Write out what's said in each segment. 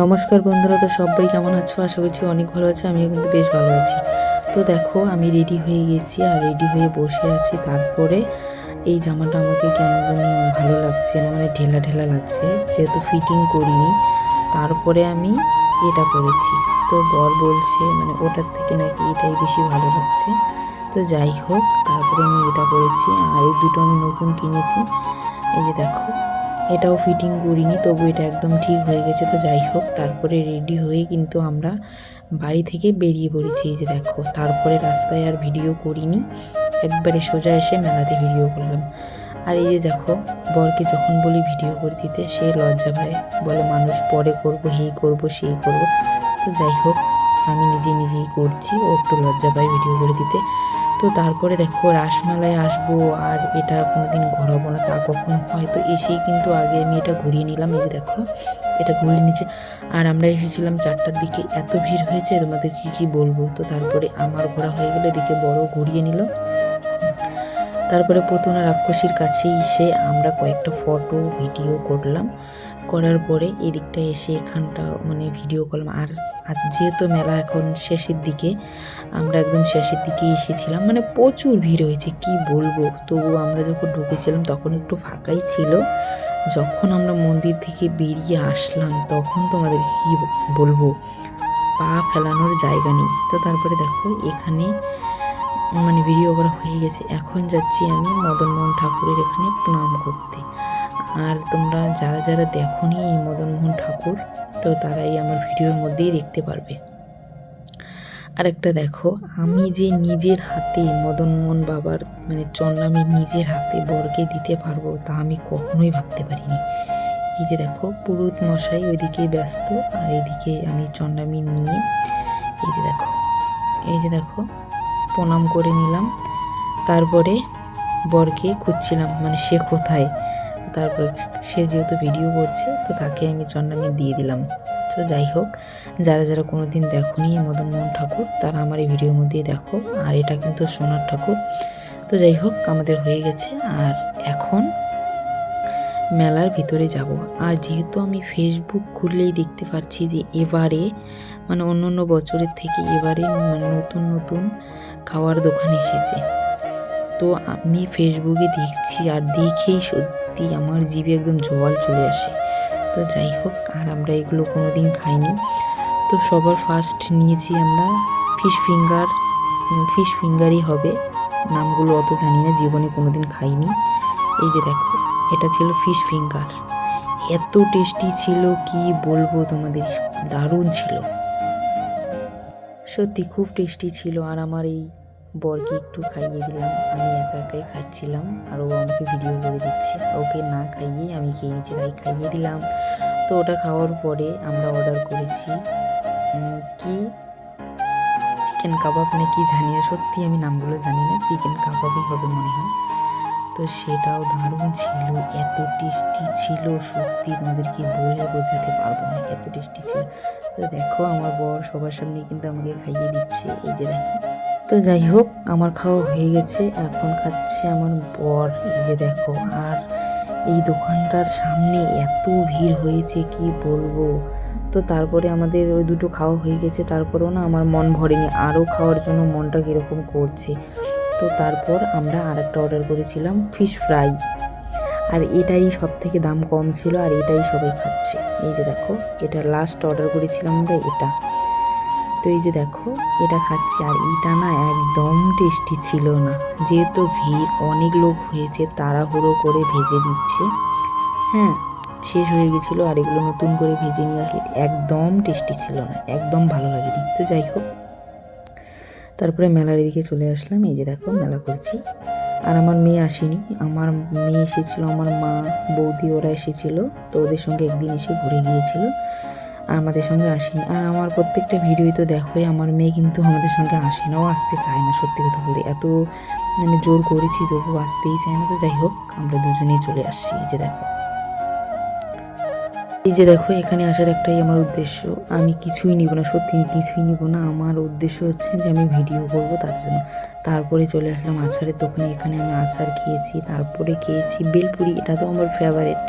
নমস্কার বন্ধুরা, তো সবাই কেমন আছো? আশা করছি অনেক ভালো আছে, আমিও কিন্তু বেশ ভালো আছি। তো দেখো, আমি রেডি হয়ে গেছি আর রেডি হয়ে বসে আছি তারপরে এই জামাটা আমাকে কেন জানি ভালো লাগছে না মানে ঢেলা ঢেলা লাগছে, যেহেতু ফিটিং করিনি। তারপরে আমি এটা করেছি তো বর বলছে মানে ওটার থেকে নাকি এটাই বেশি ভালো লাগছে। তো যাই হোক, তারপরে আমি এটা করেছি আর এই দুটো আমি নতুন কিনেছি। এই যে দেখো এটাও ফিটিং করিনি, তবু এটা একদম ঠিক হয়ে গেছে। তো যাই হোক, তারপরে রেডি হয়ে কিন্তু আমরা বাড়ি থেকে বেরিয়ে পড়েছি। এই যে দেখো, তারপরে রাস্তায় আর ভিডিও করিনি। একবারে সোজা এসে মেলাতে ভিডিও করলাম। আর এই যে দেখো, বরকে যখন বলি ভিডিও করে দিতে, সে লজ্জা পায়। বলে, মানুষ পরে করব এই করব, সেই করব। তো যাই হোক, আমি নিজে নিজেই করছি। ও একটু লজ্জা পায় ভিডিও করে দিতে। তো তারপরে দেখো রাসমালায় আসব আর এটা কোনো দিন ঘোরাবো না, তা কখনো হয়তো এসেই কিন্তু আগে আমি এটা ঘুরিয়ে নিলাম, এই যে দেখো, এটা ঘুরিয়ে নিচ্ছে আর আমরা এসেছিলাম চারটার দিকে, এত ভিড় হয়েছে, তোমাদের কি কি বলব? তো তারপরে আমার ঘোরা হয়ে গেলে, এদিকে বড় ঘুরিয়ে নিল। তারপরে পতনা রাক্ষসীর কাছেই এসে আমরা কয়েকটা ফটো ভিডিও করলাম। করার পরে এদিকটা এসে এখানটা মানে ভিডিও করলাম আর আর যেহেতু মেলা এখন শেষের দিকে, আমরা একদম শেষের দিকে এসেছিলাম। মানে প্রচুর ভিড় হয়েছে, কি বলব? তবু আমরা যখন ঢুকেছিলাম তখন একটু ফাঁকাই ছিল। যখন আমরা মন্দির থেকে বেরিয়ে আসলাম তখন তোমাদের কি বলব? পা ফেলানোর জায়গা নেই। তো তারপরে দেখো এখানে মানে ভিডিও করা হয়ে গেছে। এখন যাচ্ছি আমি মদনমোহন ঠাকুরের এখানে প্রণাম করতে। আর তোমরা যারা যারা দেখোনি এই মদনমোহন ঠাকুর, তো তারাই আমার ভিডিওর মধ্যেই দেখতে পারবে। আরেকটা দেখো, আমি যে নিজের হাতে মদনমোহন বাবার মানে চন্নামি নিজের হাতে বরকে দিতে পারব তা আমি কখনোই ভাবতে পারিনি। এই যে দেখো, পুরুত মশাই ওইদিকে ব্যস্ত আর এদিকে আমি চন্নামি নিয়ে, এই যে দেখো, এই যে দেখো, প্রণাম করে নিলাম। তারপরে বরকে খুঁজছিলাম মানে সে কোথায়? তারপর সে যেহেতু ভিডিও করছে, তো তাকে আমি চন্নামি দিয়ে দিলাম। তো যাই হোক, যারা যারা কোনো দিন দেখোনি মদনমোহন ঠাকুর, তারা আমার এই ভিডিওর মধ্যেই দেখো। আর এটা কিন্তু সোনার ঠাকুর। তো যাই হোক, আমাদের হয়ে গেছে। আর এখন মেলার ভিতরে যাব। আর যেহেতু আমি ফেসবুক খুললেই দেখতে পাচ্ছি যে এবারে মানে অন্য অন্য বছরের থেকে এবারে নতুন নতুন খাওয়ার দোকান এসেছে। তো আমি ফেসবুকে দেখছি আর দেখেই সত্যি আমার জিভে একদম জল চলে আসে। তো যাই হোক, আর আমরা এগুলো কোনো দিন খাইনি। তো সবার ফার্স্ট নিয়েছি আমরা ফিশ ফিঙ্গার ফিশ ফিঙ্গারই হবে। নামগুলো অত জানি না, জীবনে কোনো দিন খাইনি। এই যে দেখো, এটা ছিল ফিশ ফিঙ্গার এত টেস্টি ছিল, কি বলব তোমাদের? দারুণ ছিল। সত্যি খুব টেস্টি ছিল। আর আমার এই বরকে একটু খাইয়ে দিলাম। আমি একা একাই খাচ্ছিলাম আর ও আমাকে ভিডিও করে দিচ্ছে। ওকে না খাইয়ে আমি খেয়ে নিচ্ছি, তাই খাইয়ে দিলাম। তো ওটা খাওয়ার পরে আমরা অর্ডার করেছি কি? চিকেন কাবাব না কি জানি না, সত্যি আমি নামগুলো জানি না। চিকেন কাবাবই হবে মনে হয়। তো সেটাও দারুণ ছিল, এত টেস্টি ছিল, সত্যি তোমাদেরকে বলে বোঝাতে পারব না, এত টেস্টি ছিল। তো দেখো, আমার বর সবার সামনে কিন্তু আমাকে খাইয়ে দিচ্ছে। এই যে দেখো। তো যাই হোক, আমার খাওয়া হয়ে গেছে। এখন খাচ্ছে আমার বর। এই যে দেখো, আর এই দোকানটার সামনে এত ভিড় হয়েছে, কি বলব? তো তারপরে আমাদের ওই দুটো খাওয়া হয়ে গেছে। তারপরেও না আমার মন ভরেনি। আরও খাওয়ার জন্য মনটা কীরকম করছে। তো তারপর আমরা আর একটা অর্ডার করেছিলাম ফিশ ফ্রাই আর এটাই সব থেকে দাম কম ছিল, আর এটাই সবাই খাচ্ছে। এই যে দেখো, এটা লাস্ট অর্ডার করেছিলাম আমরা এটা। তো এই যে দেখো, এটা খাচ্ছি আর এটা না একদম টেস্টি ছিল না। যেহেতু ভিড়, অনেক লোক হয়েছে, তাড়াহুড়ো করে ভেজে দিচ্ছে হ্যাঁ শেষ হয়ে গেছিল আর এগুলো নতুন করে ভেজে নিয়ে আসলে একদম টেস্টি ছিল না, একদম ভালো লাগেনি। তো যাই হোক, তারপরে মেলার এদিকে চলে আসলাম। এই যে দেখো, মেলা করছি। আর আমার মেয়ে আসেনি। আমার মেয়ে এসেছিল, আমার মা, বৌদি ওরা এসেছিল, তো ওদের সঙ্গে একদিন এসে ঘুরে গিয়েছিল। আর আমাদের সঙ্গে আসেনি। আর আমার প্রত্যেকটা ভিডিওই তো দেখোই আমার মেয়ে কিন্তু আমাদের সঙ্গে আসে না, ও আসতে চায় না সত্যি কথা বলতে। এত মানে জোর করেছি, তবু আসতেই চায় না। তো যাই হোক, আমরা দুজনেই চলে আসছি, এই যে দেখো। এই যে দেখো, এখানে আসার একটাই আমার উদ্দেশ্য। আমি কিছুই নিব না, সত্যি কিছুই নিব না। আমার উদ্দেশ্য হচ্ছে যে আমি ভিডিও করব তার জন্য। তারপরে চলে আসলাম আচারের দোকানে। এখানে আমি আচার খেয়েছি, তারপরে খেয়েছি বেলপুরি, এটা তো আমার ফেভারেট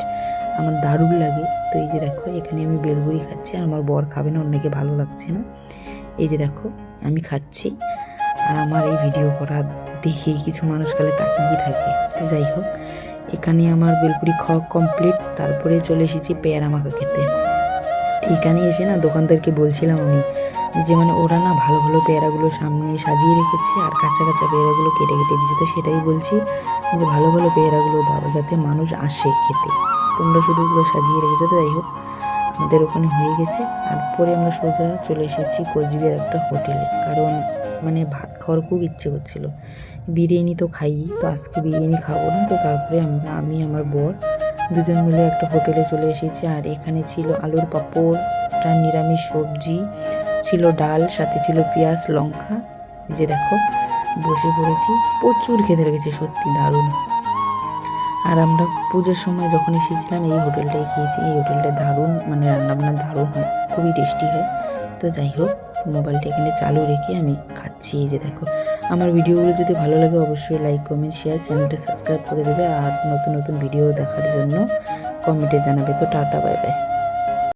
আমার দারুণ লাগে। তো এই যে দেখো, এখানে আমি বেলগুড়ি খাচ্ছি আর আমার বর খাবে না, অন্যকে ভালো লাগছে না। এই যে দেখো, আমি খাচ্ছি আর আমার এই ভিডিও করা দেখে কিছু মানুষ খালে তাকিয়ে থাকে। তো যাই হোক, এখানে আমার বেলপুরি খাওয়া কমপ্লিট তারপরে চলে এসেছি পেয়ারা মাখা খেতে। এখানে এসে না দোকানদারকে বলছিলাম আমি যে মানে ওরা না ভালো ভালো পেয়ারাগুলো সামনে সাজিয়ে রেখেছে আর কাঁচা কাঁচা পেয়ারাগুলো কেটে কেটে দিচ্ছে তো সেটাই বলছি যে ভালো ভালো পেয়ারাগুলো দাও, যাতে মানুষ আসে খেতে। তোমরা শুধু ওগুলো সাজিয়ে রেখেছো, তো যাই হোক, আমাদের ওখানে হয়ে গেছে। তারপরে আমরা সোজা চলে এসেছি কোচবিহার একটা হোটেলে। কারণ মানে ভাত খাওয়ার খুব ইচ্ছে করছিল। বিরিয়ানি তো খাই, তো আজকে বিরিয়ানি খাব না, তো তারপরে আমরা আমি, আমার বর দুজন মিলে একটা হোটেলে চলে এসেছি। আর এখানে ছিল আলুর পাঁপড়, একটা নিরামিষ সবজি, ছিল ডাল, সাথে ছিল পেঁয়াজ, লঙ্কা। যে দেখো, বসে পড়েছি। প্রচুর খেতে লেগেছে, সত্যি দারুণ। আর আমরা পুজোর সময় যখন এসেছিলাম, এই হোটেলটায় খেয়েছি এই হোটেলটা দারুণ মানে রান্নাবান্না দারুণ হয়, খুবই টেস্টি হয়। তো যাই হোক, মোবাইলটা এখানে চালু রেখে আমি খাচ্ছি। এই যে দেখো, আমার ভিডিওগুলো যদি ভালো লাগে অবশ্যই লাইক কমেন্ট শেয়ার চ্যানেলটা সাবস্ক্রাইব করে দেবে। আর নতুন নতুন ভিডিও দেখার জন্য কমেন্টে জানাবে। তো টাটা বাই বাই